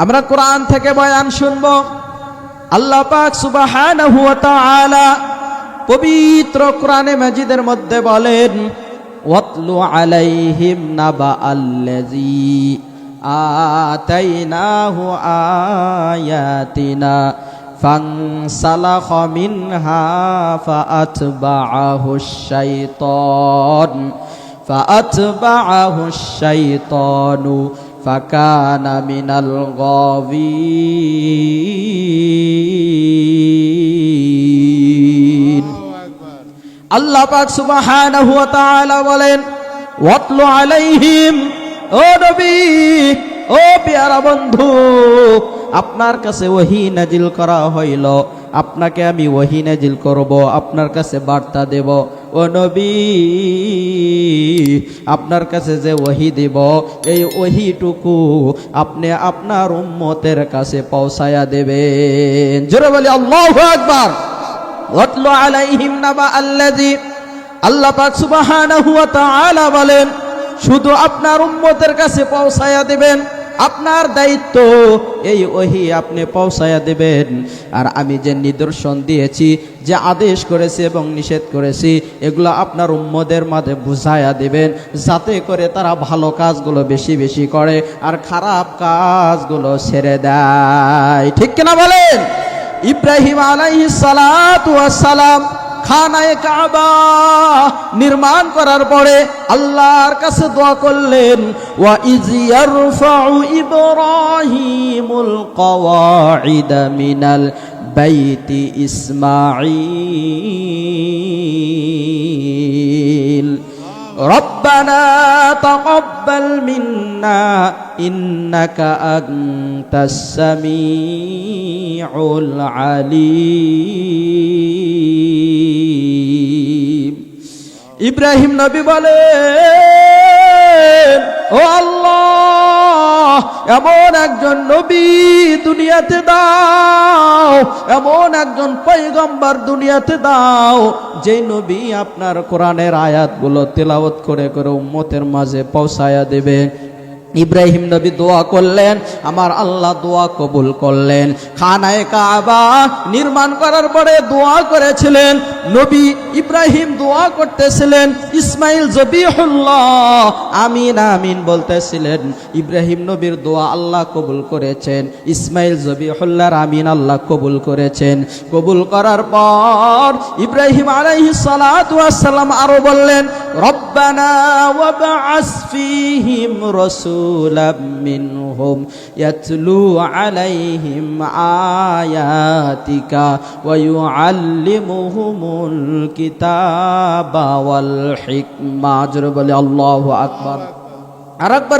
আমরা কোরআন থেকে বয়ান শুনব আল্লাহ পাক সুবহানাহু ওয়া তাআলা পবিত্র কোরআনে মাজিদের মধ্যে বলেন ওয়াতলু আলাইহিম নাবা আল্লাযী আতাইনাহু আয়াতিনা فانسلخ منها فأتبعه الشيطان فأتبعه الشيطان فكان من الغاوين আল্লাহ পাক সুবহানাহু ওয়া তাআলা বলেন ওয়াতলু আলাইহিম ও নবী ও পেয়ারা বন্ধু আপনার কাছে ওহি নাজিল করা হইল আপনাকে আমি ওহি নাজিল করব আপনার কাছে বার্তা দেব ও নবী আপনার কাছে যে ওহি দিব, এই ওহিটুকু আপনি আপনার উম্মতের কাছে পৌঁছায়া দেবেন। জোরে বলি, আল্লাহ ওয়াতলু আলাইহিম নাবা আল্লাযী। আল্লাহ পাক সুবহানাহু ওয়া বলেন, শুধু আপনার উম্মতের কাছে পৌঁছায়া দিবেন আপনার দায়িত্ব। এই ওহি আপনি পৌঁছায়া দেবেন। আর আমি যে নিদর্শন দিয়েছি, যে আদেশ করেছি এবং নিষেধ করেছি, এগুলো আপনার উম্মদের মাঝে বুঝায়া দেবেন, যাতে করে তারা ভালো কাজগুলো বেশি বেশি করে আর খারাপ কাজগুলো ছেড়ে দেয়। ঠিক কিনা বলেন? ইব্রাহিম আলাইহিস সালাম খানায় কাবা নির্মাণ করার পরে আল্লাহর কাছে দোয়া করলেন ওয়া ইজ ইয়ারফাউ ইব্রাহিমুল কওয়াইদা মিনাল বাইতি ইসমাঈল ربنا تقبل منا إنك أنت السميع العليم ইব্রাহিম। নবী বলেন ও আল্লাহ, এমন একজন নবী দুনিয়াতে দাও, এমন একজন পৈগম্বর দুনিয়াতে দাও, যে নবী আপনার কোরআনের আয়াতগুলো তেলাওত করে করে উম্মতের মাঝে পৌঁছায়া দেবে। ইব্রাহিম নবী দোয়া করলেন, আমার আল্লাহ দোয়া কবুল করলেন। খানায় কাবা নির্মাণ করার পরে দোয়া করেছিলেন নবী ইব্রাহিম দোয়া করতেছিলেন, ইসমাইল আমিন আমিন বলতেছিলেন। ইব্রাহিম নবীর দোয়া আল্লাহ কবুল করেছেন, ইসমাইল জবিহুল্লাহর আমিন আল্লাহ কবুল করেছেন। কবুল করার পর ইব্রাহিম ওয়াস সালাম আরও বললেন, রব্বানা ওয়া ইউআল্লিমুহুমুল কিতাবা ওয়াল হিকমা। জোরে বলে আল্লাহু আকবার। আরেকবার